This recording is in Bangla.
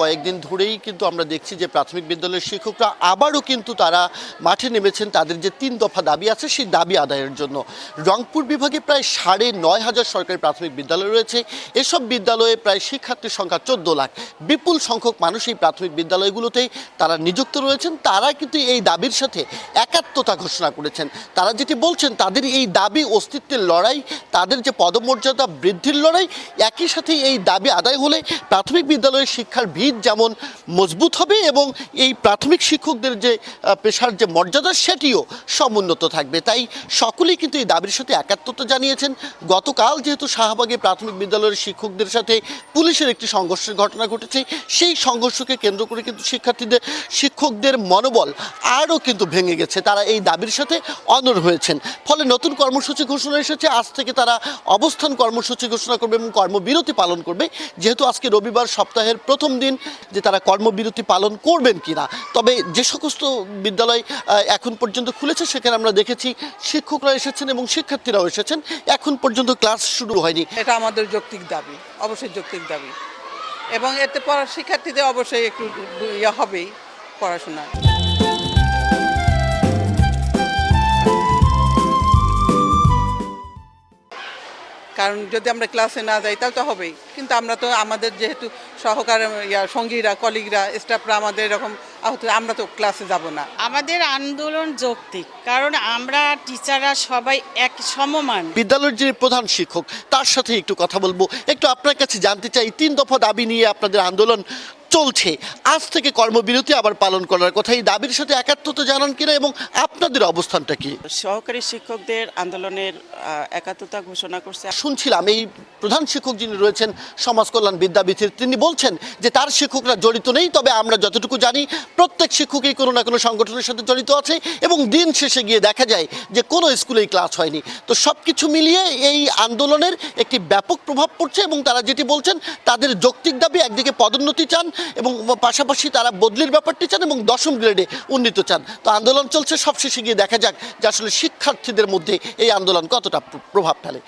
কয়েকদিন ধরেই কিন্তু আমরা দেখছি যে প্রাথমিক বিদ্যালয়ের শিক্ষকরা আবারও কিন্তু তারা মাঠে নেমেছেন। তাদের যে তিন দফা দাবি আছে, সেই দাবি আদায়ের জন্য। রংপুর বিভাগে প্রায় সাড়ে নয় হাজার সরকারি প্রাথমিক বিদ্যালয় রয়েছে। এসব বিদ্যালয়ে প্রায় শিক্ষার্থীর সংখ্যা চোদ্দ লাখ। বিপুল সংখ্যক মানুষ এই প্রাথমিক বিদ্যালয়গুলোতেই তারা নিযুক্ত রয়েছেন। তারা কিন্তু এই দাবির সাথে একাত্মতা ঘোষণা করেছেন। তারা যেটি বলছেন, তাদের এই দাবি অস্তিত্বের লড়াই, তাদের যে পদমর্যাদা বৃদ্ধির লড়াই, একই সাথে এই দাবি আদায় হলে প্রাথমিক বিদ্যালয়ের শিক্ষার ভিত যেমন মজবুত হবে এবং এই প্রাথমিক শিক্ষকদের যে পেশার যে মর্যাদা, সেটিও সমুন্নত থাকবে। তাই সকলেই কিন্তু এই দাবির সাথে একাত্মতা জানিয়েছেন। গতকাল যেহেতু শাহবাগে প্রাথমিক বিদ্যালয়ের শিক্ষকদের সাথে পুলিশের একটি সংঘর্ষের ঘটনা ঘটেছে, সেই সংঘর্ষকে কেন্দ্র করে কিন্তু শিক্ষার্থীদের, শিক্ষকদের মনোবল আরও কিন্তু ভেঙে গেছে। তারা এই দাবির সাথে অনর হয়েছেন। ফলে নতুন কর্মসূচি ঘোষণা এসেছে। আজ থেকে তারা অবস্থান কর্মসূচি ঘোষণা করবে এবং কর্মবিরতি পালন করবে। যেহেতু আজকে রবিবার সপ্তাহের প্রথম দিন যে তারা কর্মবিরতি পালন করবেন কিনা। তবে যে সমস্ত বিদ্যালয় এখন পর্যন্ত খুলেছে, সেখানে আমরা দেখেছি শিক্ষকরা এসেছেন এবং শিক্ষার্থীরাও এসেছেন। এখন পর্যন্ত ক্লাস শুরু হয়নি। এটা আমাদের যৌক্তিক দাবি, অবশ্যই যৌক্তিক দাবি। এবং এতে পড়া শিক্ষার্থীদের অবশ্যই একটু ইয়ে হবেই পড়াশোনা কারণ যদি আমরা ক্লাসে না যাই তাহলে তো হবেই। কিন্তু আমরা তো আমাদের যেহেতু সহকার ইয়া সঙ্গীরা কলিগরা স্টাফরা আমাদের এরকম আহত আমরা তো ক্লাসে যাব না। আমাদের আন্দোলন যৌক্তিক কারণ আমরা টিচাররা সবাই এক সমমান। বিদ্যালয়ের যে প্রধান শিক্ষক তার সাথে একটু কথা বলব। একটু আপনার কাছে জানতে চাই তিন দফা দাবি নিয়ে আপনাদের আন্দোলন চলছে। আজ থেকে কর্মবিরতি আবার পালন করার কথা এই দাবির সাথে একাত্মতা জানান কিনা এবং আপনাদের অবস্থানটা কি? সহকারী শিক্ষকদের আন্দোলনের একাত্মতা ঘোষণা করছে। শুনছিলাম এই প্রধান শিক্ষক যিনি রয়েছেন সমাজ কল্যাণ বিদ্যাবিধির তিনি বলছেন যে তার শিক্ষকরা জড়িত নেই তবে আমরা যতটুকু জানি প্রত্যেক শিক্ষকই কোনো না কোনো সংগঠনের সাথে জড়িত আছে এবং দিন শেষে গিয়ে দেখা যায় যে কোনো স্কুলেই ক্লাস হয়নি। তো সব কিছু মিলিয়ে এই আন্দোলনের একটি ব্যাপক প্রভাব পড়ছে এবং তারা যেটি বলছেন তাদের যৌক্তিক দাবি একদিকে পদোন্নতি চান এবং পাশাপাশি তারা বদলির ব্যাপারটি চান এবং দশম গ্রেডে উন্নীত চান। তো আন্দোলন চলছে, সবশেষে গিয়ে দেখা যাক যে আসলে শিক্ষার্থীদের মধ্যে এই আন্দোলন কতটা প্রভাব ফেলে।